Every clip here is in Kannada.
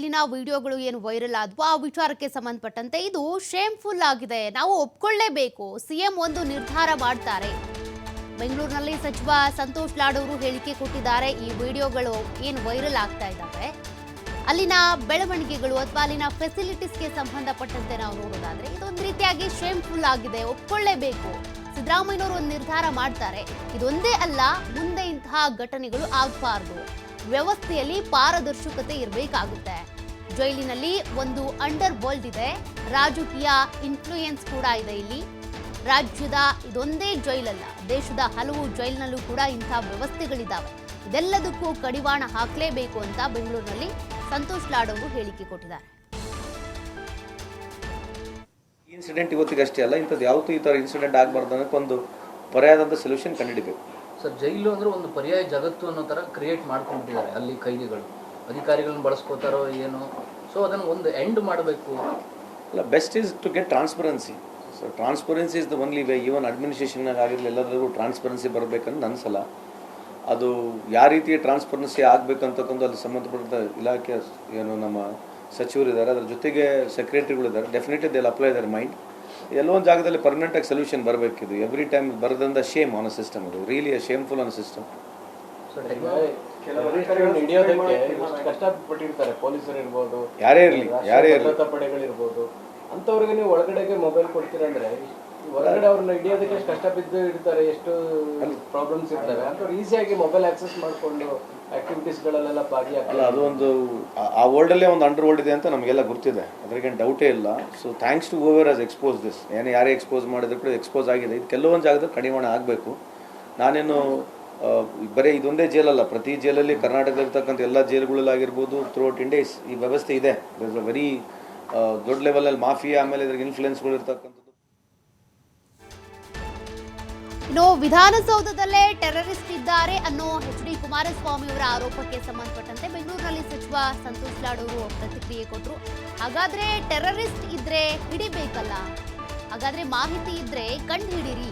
ಇಲ್ಲಿನ ವಿಡಿಯೋಗಳು ಏನು ವೈರಲ್ ಆದ್ವು, ಆ ವಿಚಾರಕ್ಕೆ ಸಂಬಂಧಪಟ್ಟಂತೆ ಇದು ಶೇಮ್ಫುಲ್ ಆಗಿದೆ. ನಾವು ಒಪ್ಕೊಳ್ಳೇಬೇಕು. ಸಿಎಂ ಒಂದು ನಿರ್ಧಾರ ಮಾಡ್ತಾರೆ. ಬೆಂಗಳೂರಿನಲ್ಲಿ ಸಚಿವ ಸಂತೋಷ್ ಲಾಡ್ ಹೇಳಿಕೆ ಕೊಟ್ಟಿದ್ದಾರೆ. ಈ ವಿಡಿಯೋಗಳು ಏನು ವೈರಲ್ ಆಗ್ತಾ ಇದ್ದಾವೆ? ಅಲ್ಲಿನ ಬೆಳವಣಿಗೆಗಳು ಅಥವಾ ಅಲ್ಲಿನ ಫೆಸಿಲಿಟೀಸ್ಗೆ ಸಂಬಂಧಪಟ್ಟಂತೆ ನಾವು ನೋಡೋದಾದ್ರೆ ಇದೊಂದು ರೀತಿಯಾಗಿ ಶೇಮ್ಫುಲ್ ಆಗಿದೆ. ಒಪ್ಕೊಳ್ಳೇಬೇಕು. ಸಿದ್ದರಾಮಯ್ಯನವರು ಒಂದು ನಿರ್ಧಾರ ಮಾಡ್ತಾರೆ. ಇದೊಂದೇ ಅಲ್ಲ, ಮುಂದೆ ಇಂತಹ ಘಟನೆಗಳು ಆಗಬಾರ್ದು. ವ್ಯವಸ್ಥೆಯಲ್ಲಿ ಪಾರದರ್ಶಕತೆ ಇರಬೇಕಾಗುತ್ತೆ. ಜೈಲಿನಲ್ಲಿ ಒಂದು ಅಂಡರ್ ವರ್ಲ್ಡ್ ಇದೆ. ರಾಜಕೀಯ ಇನ್ಫ್ಲೂಯೆನ್ಸ್ ಕೂಡ ಇದೆ ಇಲ್ಲಿ. ರಾಜ್ಯದ ಇದೊಂದೇ ಜೈಲಲ್ಲ, ದೇಶದ ಹಲವು ಜೈಲಿನಲ್ಲೂ ಕೂಡ ಇಂತಹ ವ್ಯವಸ್ಥೆಗಳಿದ್ದಾವೆ ಇದೆಲ್ಲದಕ್ಕೂ ಕಡಿವಾಣ ಹಾಕಲೇಬೇಕು ಅಂತ ಬೆಂಗಳೂರಿನಲ್ಲಿ ಸಂತೋಷ್ ಲಾಡವರು ಹೇಳಿಕೆ ಕೊಟ್ಟಿದ್ದಾರೆ. ಇನ್ಸಿಡೆಂಟ್ ಇವತ್ತಿಗಷ್ಟೇ ಅಲ್ಲ, ಇಂಥದ್ದು ಯಾವತ್ತೂ ಈ ಥರ ಇನ್ಸಿಡೆಂಟ್ ಆಗಬಾರ್ದು ಅನ್ನೋಕ್ಕೊಂದು ಒಂದು ಪರ್ಯಾದಂಥ ಸೊಲ್ಯೂಷನ್ ಕಂಡುಹಿಡಿಬೇಕು. ಸರ್, ಜೈಲು ಅಂದ್ರೆ ಒಂದು ಪರ್ಯಾಯ ಜಗತ್ತು ಅನ್ನೋ ತರ ಕ್ರಿಯೇಟ್ ಮಾಡ್ಕೊಂಡ್ಬಿಟ್ಟಿದ್ದಾರೆ ಅಲ್ಲಿ ಕೈದಿಗಳು. ಅಧಿಕಾರಿಗಳನ್ನ ಬಳಸ್ಕೋತಾರೋ ಏನು. ಸೊ ಅದನ್ನು ಒಂದು ಎಂಡ್ ಮಾಡಬೇಕು. ಅಲ್ಲ best is to get transparency so transparency is the only way even administration ಆಗಿರಲಿ ಎಲ್ಲದರಲ್ಲೂ ಟ್ರಾನ್ಸ್ಪರೆನ್ಸಿ ಬರಬೇಕಂತ ಅನಿಸಲ್ಲ. ಅದು ಯಾವ ರೀತಿಯ ಟ್ರಾನ್ಸ್ಪರೆನ್ಸಿ ಆಗಬೇಕಂತಕ್ಕಂಥ ಅಲ್ಲಿ ಸಂಬಂಧಪಟ್ಟ ಇಲಾಖೆ ಏನು ನಮ್ಮ ಸಚಿವರು ಇದ್ದಾರೆ ಅದರ ಜೊತೆಗೆ ಸೆಕ್ರೆಟ್ರಿಗಳಿದ್ದಾರೆ definitely they'll apply their mind ಎಲ್ಲೋ ಜಾಗದಲ್ಲಿ ಪರ್ಮನೆಂಟ್ ಆಗಿ ಸೊಲ್ಯೂಷನ್ ಬರಬೇಕಿದು. ಎವ್ರಿ ಟೈಮ್ ಬರದಂತ ಶೇಮ್ ಆನ್ ಸಿಸ್ಟಮ್ ಅದು. ರಿಯಲಿ ಶೇಮ್ಫುಲ್ ಆನ್ ಸಿಸ್ಟಮ್ ಯಾರೇ ಇರಲಿ ಯಾರೇ ಇರಲಿ. ಪಡೆಗಳಿರ್ಬೋದು. ಅಂತವ್ರಿಗೆ ನೀವು ಒಳಗಡೆಗೆ ಮೊಬೈಲ್ ಕೊಡ್ತೀರಂದ್ರೆ ಈ ಹೊರಗಡೆ ಅವ್ರನ್ನ ಹಿಡಿಯೋದಕ್ಕೆ ಕಷ್ಟ ಬಿದ್ದು ಇಡ್ತಾರೆ, ಎಷ್ಟು ಪ್ರಾಬ್ಲಮ್ಸ್ ಇರ್ತವೆ ಅಂತವ್ರು ಈಸಿಯಾಗಿ ಮೊಬೈಲ್ ಆಕ್ಸೆಸ್ ಮಾಡಿಕೊಂಡು ಆಕ್ಟಿವಿಟೀಸ್ಗಳಲ್ಲೆಲ್ಲ ಭಾಗಿಯಾಗ್ತಾರೆ. ಅದು ಒಂದು, ಆ- ವರ್ಲ್ಡಲ್ಲೇ ಒಂದು ಅಂಡರ್ ವರ್ಲ್ಡ್ ಇದೆ ಅಂತ ನಮಗೆಲ್ಲ ಗೊತ್ತಿದೆ. ಅದ್ರಾಗೇನು ಡೌಟೇ ಇಲ್ಲ. So thanks to over us expose this ಏನು ಯಾರೇ ಎಕ್ಸ್ಪೋಸ್ ಮಾಡಿದ್ರು ಕೂಡ ಎಕ್ಸ್ಪೋಸ್ ಆಗಿದೆ. ಇದು ಕೆಲವೊಂದು ಜಾಗದಲ್ಲಿ ಕಡಿವಾಣ ಆಗಬೇಕು. ನಾನೇನು ಬರೀ ಇದೊಂದೇ ಜೇಲಲ್ಲ. ಪ್ರತಿ ಜೈಲಲ್ಲಿ ಕರ್ನಾಟಕದಲ್ಲಿರ್ತಕ್ಕಂಥ ಎಲ್ಲ ಜೇಲ್ಗಳಲ್ಲಾಗಿರ್ಬೋದು ಥ್ರೂಔಟ್ ಇಂಡಿಯಾ ಈ ವ್ಯವಸ್ಥೆ ಇದೆ. ವೆರಿ ದೊಡ್ಡ ಲೆವೆಲಲ್ಲಿ ಮಾಫಿಯಾ, ಆಮೇಲೆ ಇದ್ರಿಗೆ ಇನ್ಫ್ಲುಯೆನ್ಸ್ಗಳು ಇರ್ತಕ್ಕಂಥದ್ದು ಇನ್ನು ವಿಧಾನಸೌಧದಲ್ಲೇ ಟೆರರಿಸ್ಟ್ ಇದ್ದಾರೆ ಅನ್ನೋ ಎಚ್ ಡಿ ಕುಮಾರಸ್ವಾಮಿ ಅವರ ಆರೋಪಕ್ಕೆ ಸಂಬಂಧಪಟ್ಟಂತೆ ಬೆಂಗಳೂರಿನಲ್ಲಿ ಸಚಿವ ಸಂತೋಷ್ ಲಾಡ್ ಅವರು ಪ್ರತಿಕ್ರಿಯೆ ಕೊಟ್ಟರು ಹಾಗಾದ್ರೆ ಟೆರರಿಸ್ಟ್ ಇದ್ರೆ ಹಿಡಿಬೇಕಲ್ಲ? ಹಾಗಾದ್ರೆ ಮಾಹಿತಿ ಇದ್ರೆ ಕಂಡು ಹಿಡೀರಿ.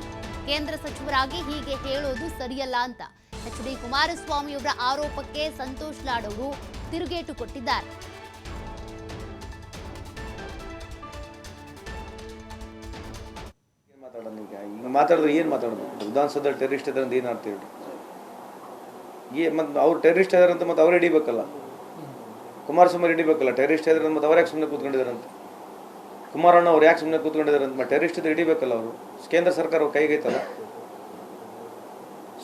ಕೇಂದ್ರ ಸಚಿವರಾಗಿ ಹೀಗೆ ಹೇಳೋದು ಸರಿಯಲ್ಲ ಅಂತ ಎಚ್ ಡಿ ಕುಮಾರಸ್ವಾಮಿ ಅವರ ಆರೋಪಕ್ಕೆ ಸಂತೋಷ್ ಲಾಡ್ ಅವರು ತಿರುಗೇಟು ಕೊಟ್ಟಿದ್ದಾರೆ. ಮಾತಾಡಿದ್ರೆ ಏನು ಮಾತಾಡೋದು? ವಿಧಾನಸೌಧದಲ್ಲಿ ಟೆರರಿಸ್ಟ್ ಇದ್ದಾರೆ ಅಂತ ಏನು ಅರ್ಥ ಹೇಳಿ. ಏ, ಮತ್ತು ಅವ್ರು ಟೆರರಿಸ್ಟ್ ಇದಾರೆ ಅಂತ ಮತ್ತು ಅವ್ರು ಹಿಡಿಬೇಕಲ್ಲ? ಕುಮಾರಸ್ವಾಮಿ ಹಿಡಿಬೇಕಲ್ಲ? ಟೆರರಿಸ್ಟ್ ಇದ್ದಾರೆ ಮತ್ತು ಮತ್ತೆ ಅವ್ರು ಯಾಕೆ ಸುಮ್ಮನೆ ಕೂತ್ಕೊಂಡಿದ್ದಾರೆ ಅಂತ ಕುಮಾರಣ್ಣ ಅವ್ರು ಯಾಕೆ ಸುಮ್ಮನೆ ಕೂತ್ಕೊಂಡಿದ್ದಾರೆ ಅಂತ ಮತ್ತೆ ಟೆರರಿಸ್ಟ್ ಇದ್ರೆ ಹಿಡಿಬೇಕಲ್ಲ ಅವರು? ಕೇಂದ್ರ ಸರ್ಕಾರ ಅವ್ರ ಕೈಗೈತಲ್ಲ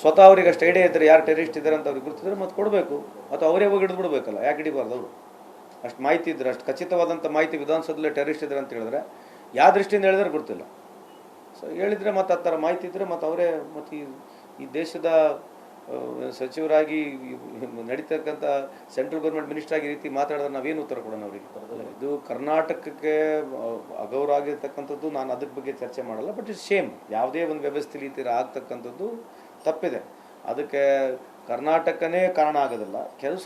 ಸ್ವತಃ ಅವ್ರಿಗೆ ಅಷ್ಟು ಐಡಿಯಾ ಇದ್ದರೆ ಯಾರು ಟೆರರಿಸ್ಟ್ ಇದ್ದಾರೆ ಅಂತ ಅವ್ರಿಗೆ ಗುರುತಿದ್ರೆ ಮತ್ತೆ ಕೊಡಬೇಕು. ಅಥವಾ ಅವರೇ ಹೋಗಿ ಹಿಡಿದು ಬಿಡ್ಬೇಕಲ್ಲ? ಯಾಕೆ ಹಿಡಿಬಾರ್ದು ಅವರು? ಅಷ್ಟು ಮಾಹಿತಿ ಇದ್ದರೆ ಅಷ್ಟು ಖಚಿತವಾದಂಥ ಮಾಹಿತಿ ವಿಧಾನಸೌಧದಲ್ಲಿ ಟೆರರಿಸ್ಟ್ ಇದ್ದಾರೆ ಅಂತ ಹೇಳಿದ್ರೆ, ಯಾವ ದೃಷ್ಟಿಯಿಂದ ಹೇಳಿದ್ರೆ ಗೊತ್ತಿಲ್ಲ. ಸೊ ಹೇಳಿದರೆ ಮತ್ತು ಆ ಥರ ಮಾಹಿತಿ ಇದ್ದರೆ ಮತ್ತು ಅವರೇ ಮತ್ತು ಈ ದೇಶದ ಸಚಿವರಾಗಿ ನಡೀತಕ್ಕಂಥ ಸೆಂಟ್ರಲ್ ಗೌರ್ಮೆಂಟ್ ಮಿನಿಸ್ಟರ್ ಆಗಿ ರೀತಿ ಮಾತಾಡಿದ್ರೆ ನಾವೇನು ಉತ್ತರ ಕೊಡೋಣ ಅವರಿಗೆ ಇದು ಕರ್ನಾಟಕಕ್ಕೆ ಅಗೌರ ಆಗಿರ್ತಕ್ಕಂಥದ್ದು ನಾನು ಅದ್ರ ಬಗ್ಗೆ ಚರ್ಚೆ ಮಾಡಲ್ಲ ಬಟ್ ಇಟ್ಸ್ ಸೇಮ್ ಯಾವುದೇ ಒಂದು ವ್ಯವಸ್ಥೆ ರೀತಿ ಆಗ್ತಕ್ಕಂಥದ್ದು ತಪ್ಪಿದೆ. ಅದಕ್ಕೆ ಕರ್ನಾಟಕನೇ ಕಾರಣ ಆಗೋದಿಲ್ಲ. ಕೆಲವು